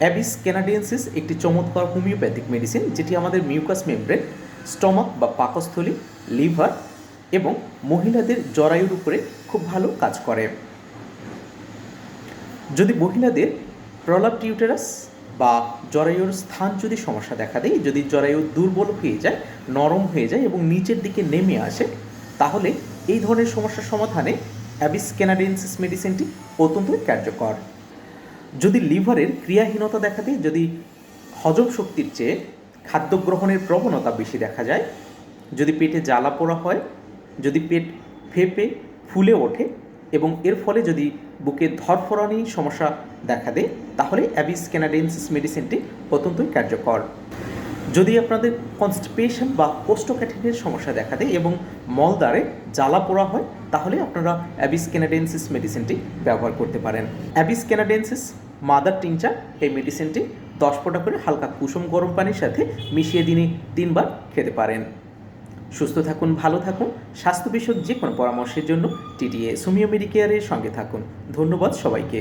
Abyss ক্যানাডিয়েন্সিস একটি চমৎকার homeopathic medicine যেটি আমাদের মিউকাস মেমব্রেন, স্টমাক বা পাকস্থলী, লিভার এবং মহিলাদের জরায়ুর উপরে খুব ভালো কাজ করে। যদি মহিলাদের প্রলাপ টিউটারাস বা জরায়ুর স্থান যদি সমস্যা দেখা দেয়, যদি জরায়ু দুর্বল হয়ে যায়, নরম হয়ে যায় এবং নিচের দিকে নেমে আসে, তাহলে এই ধরনের সমস্যার সমাধানে অ্যাবিস ক্যানাডেন্সিস মেডিসিনটি অত্যন্ত কার্যকর। যদি লিভারের ক্রিয়াহীনতা দেখা দেয় যদি হজম শক্তির চেয়ে খাদ্য গ্রহণের প্রবণতা বেশি দেখা যায়, যদি পেটে জ্বালা পোড়া হয়, যদি পেট ফেপে, ফুলে ওঠে এবং এর ফলে যদি বুকে ধরফরানি সমস্যা দেখা দেয়, তাহলে অ্যাবিস ক্যানাডেন্সিস মেডিসিনটি অত্যন্তই কার্যকর। যদি আপনাদের কনস্টিপেশন বা কোষ্ঠকাঠিন্যের সমস্যা দেখা দেয় এবং মলদ্বারে জ্বালা পোড়া হয়, তাহলে আপনারা অ্যাবিস ক্যানাডেন্সিস মেডিসিনটি ব্যবহার করতে পারেন। অ্যাবিস ক্যানাডেন্সিস মাদার টিংচার এই মেডিসিনটি দশ ফোঁটা করে হালকা কুসুম গরম পানির সাথে মিশিয়ে দিনে তিনবার খেতে পারেন। সুস্থ থাকুন, ভালো থাকুন স্বাস্থ্য বিষয়ক যে কোনো পরামর্শের জন্য টিটিএ সুমিও মেডিকেয়ারের সঙ্গে থাকুন। ধন্যবাদ সবাইকে।